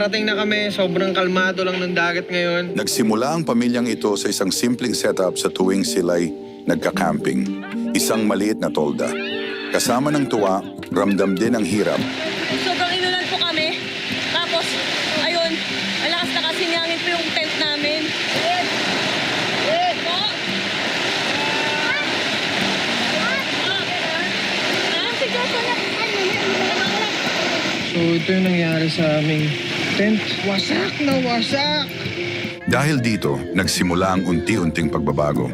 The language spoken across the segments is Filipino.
nakarating na kami. Sobrang kalmado lang ng dagat ngayon. Nagsimula ang pamilyang ito sa isang simpleng setup sa tuwing sila'y nagka-camping. Isang maliit na tolda. Kasama ng tuwa, ramdam din ang hirap Sobrang inulan po kami. Tapos, ayun, ang lakas na kasi niyangin po yung tent namin. Po! Ah. So ito yung nangyari sa aming tent. Wasak na wasak! Dahil dito, nagsimula ang unti-unting pagbabago.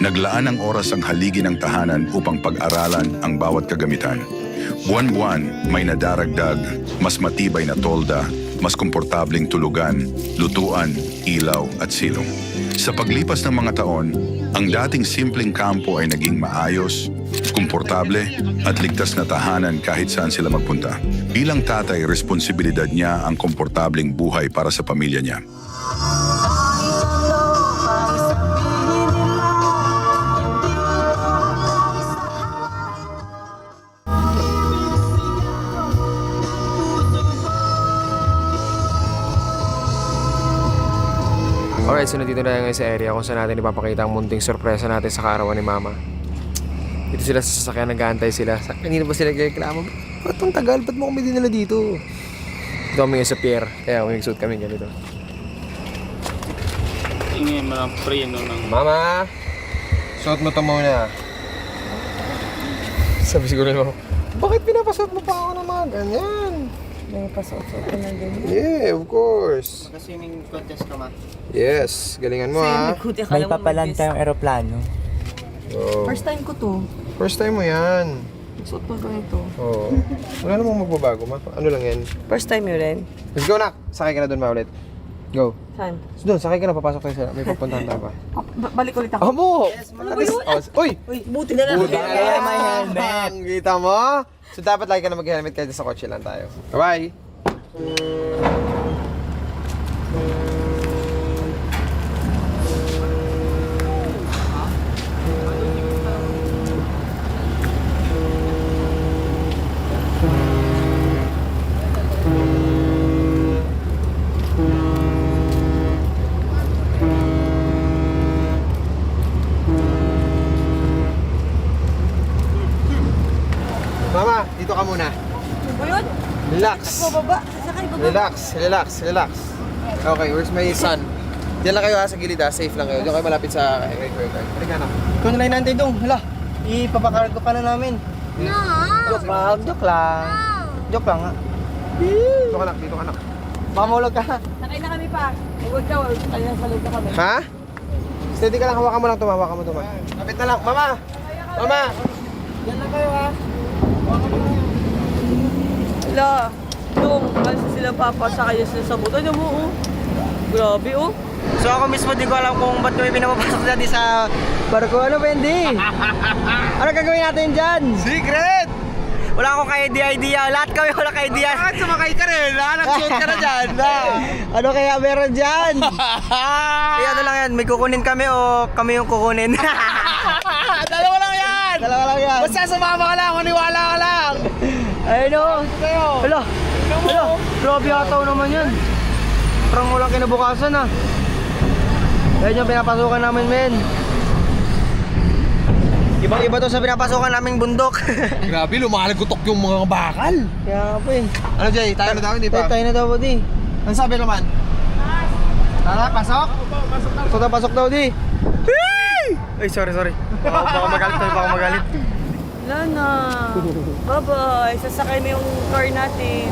Naglaan ng oras ang haligi ng tahanan upang pag-aralan ang bawat kagamitan. Buwan-buwan, may nadaragdag, mas matibay na tolda, mas komportabling tulugan, lutuan, ilaw at silong. Sa paglipas ng mga taon, ang dating simpleng kampo ay naging maayos, komportable at ligtas na tahanan kahit saan sila magpunta. Bilang tatay, responsibilidad niya ang komportabling buhay para sa pamilya niya. Alright, so nandito na ngayon sa area kung saan natin ipapakita ang munting sorpresa natin sa kaarawan ni Mama. Dito sila sa sasakyan, nag-aantay sila. Sa, kanina pa sila nagreklamo, ba't ang tagal? Ba't mo kami dinala dito? Dito kami sa pier, kaya umigsuot kami ganito. Ingin mo ng preno ng Mama! Suot mo to muna. Sabi siguro mo, bakit pinapasuot mo pa ako ng mga ganyan? May pasuot-suot ko na ganyan. Yeah, of course. Mag-swimming contest ka ma. Yes, galingan mo ha. May papalan tayong aeroplano. Oh. First time ko to. First time mo yan. Suot ko ganito. Oo. Wala namang magbabago, ma. Ano lang yan? First time yun rin? Let's go, nak. Sakay ka na doon, ma, ulit. Go. Saan? So, doon, sakay ka na. Papasok tayo sa... May pupuntahan tayo pa. Ah, ba- balik ulit ako. Amo! Yes, Uy! Uy, buti na lang. Buti na lang. may helmet. Kita mo? So, dapat lagi ka na mag-helmet kahit sa kotse lang tayo. Bye-bye! Relax. Relax, relax, relax. Okay, where's my son? Diyan lang kayo ha, sa gilid ha. Safe lang kayo. Diyan kayo malapit sa... Halika na. Ikaw na lang natin dong. Hala, ipapakargo ka na namin. Joke lang, joke lang. Joke lang ha. Dito ka nak, dito ka nak. Baka maulog ka. Sakay na kami pa. Huwag ka, huwag ka. Ayan, salog na kami. Ha? Steady ka lang, hawakan mo lang ito, hawakan mo ito. ma. Kapit na lang. Mama! Mama! Yan lang kayo ha. Wala. Nung, kasi sila papasakay sila sa buto. Ano mo, oh. Grabe, oh. So ako mismo di ko alam kung ba't kami pinapapasok dati sa barko. Ano, Wendy? ano gagawin natin dyan? Secret! Wala akong ka-idea-idea. Lahat kami wala ka-idea. Bakit sumakay ka rin? Ha? Nag-shoot ka na dyan. Ano kaya meron dyan? Kaya ano lang yan, may kukunin kami o kami yung kukunin? Dalawa lang yan! Dalawa lang yan. Basta sumama ka lang, maniwala ka lang! Ayun o. Kayo! Hala, hala, grabe ataw naman yan. Parang walang kinabukasan ah. Ayun yung pinapasukan namin, men. Ibang-iba to sa pinapasukan naming bundok. Grabe, lumalagotok yung mga bakal. Kaya nga po eh. Ano Jay, tayo na daw, hindi Tayo, pa? tayo na daw, di. Ano sabi naman? Tara, pasok! Pasok na pasok daw, di. Ay, sorry, sorry. Baka, baka magalit tayo, baka magalit. Wala na. Bye-bye. Sasakay na yung car natin.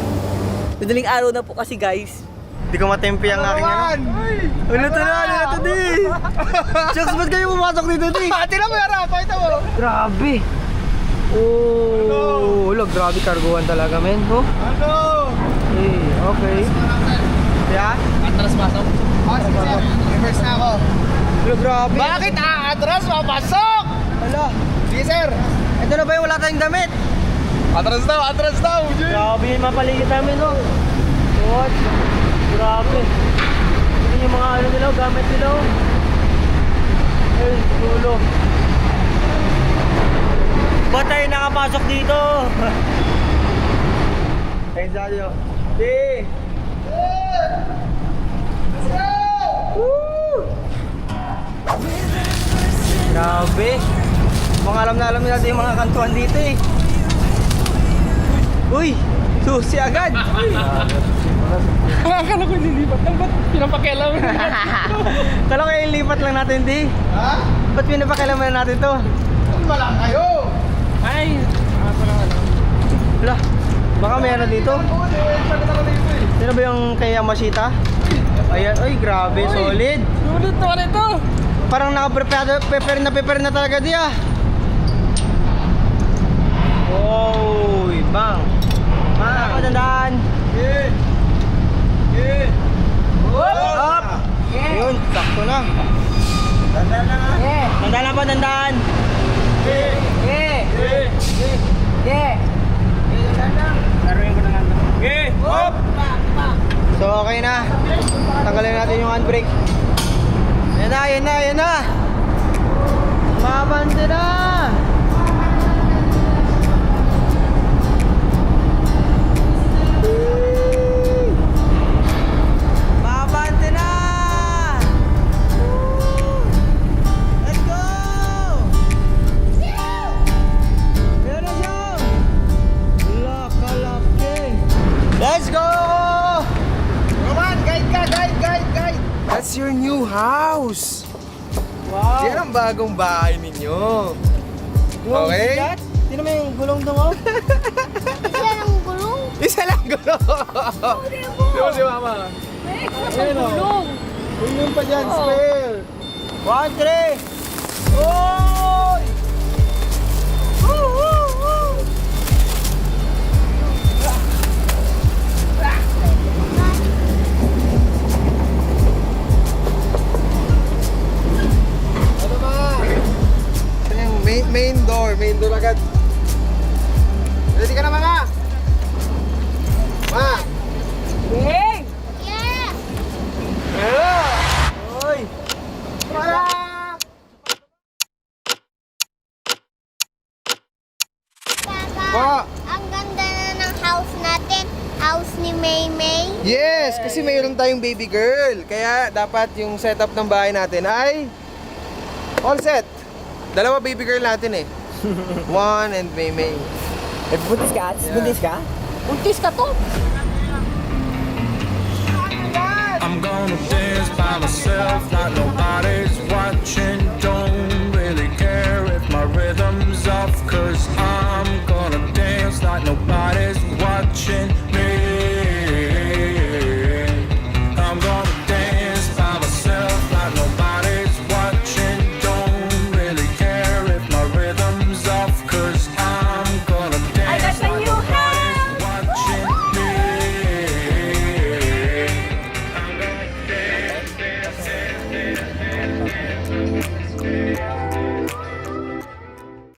Madaling araw na po kasi, guys. Hindi ko matempi ang aking ano. Ano to na, ano to, di. Shucks, ba't kayo pumasok dito, di? Tira mo yung rapa, ito mo! Grabe. Oh, wala, grabe karguhan talaga, men. Oh. Ano? Hey, okay. Yeah? Atras pasok? Oh, sige sir. Reverse na ako. Wala, grabe. Bakit aatras? Papasok! Hala, Sige sir! ito na ba yung wala tayong damit? Atras daw, atras daw! Jay! Grabe yung mapaligid namin, no? What? Grabe. Ito yung mga ano nila, gamit nila, oh. Ay, tulo. Ba't tayo nakapasok dito? Kaya sa atin, oh. Di! Grabe. Mga alam na alam natin yung mga kantuan dito eh. Uy! Susi agad! Akala ko nilipat lang. Ba't pinapakialam? Kala ko ilipat lang natin, di? Ha? Ba't pinapakailaman natin to? Ay! Ah, ano. Wala. Baka meron dito. Sino ba yung kay Yamashita? Ayan, ay grabe, solid. Sulit naman ito! Parang naka-prepare prepare na prepare na talaga di ah. Oh, bang. Bang, tandaan. Yeah. Yeah. Up. Yun, sakto na. Tandaan na nga. Tandaan na pa, tandaan. Yeah. Yeah. Yeah. Laruin ko na nga. Yeah. Up. So okay na. Tanggalin natin yung handbrake. Yan na, yan na, yan na! Mabante na! That's your new house! Wow! Yan ang bagong bahay ninyo. Okay. sikat. Sino yung gulong doon oh? Sila ng gulong. Isa lang gulo! Di ba si Mama? Gulong pa dyan, spare. One, three. Oy! Woo. Main door agad. Ready ka na mga? Ma! Yeah. Hello! Oy! Papa, Pa! ang ganda na ng house natin. House ni Maymay. Yes! Kasi mayroon tayong baby girl. Kaya dapat yung setup ng bahay natin ay all set. Dalawa baby girl natin eh. One and May May. Buntis ka? Buntis ka? Buntis ka to. I'm gonna dance by myself like nobody's watching.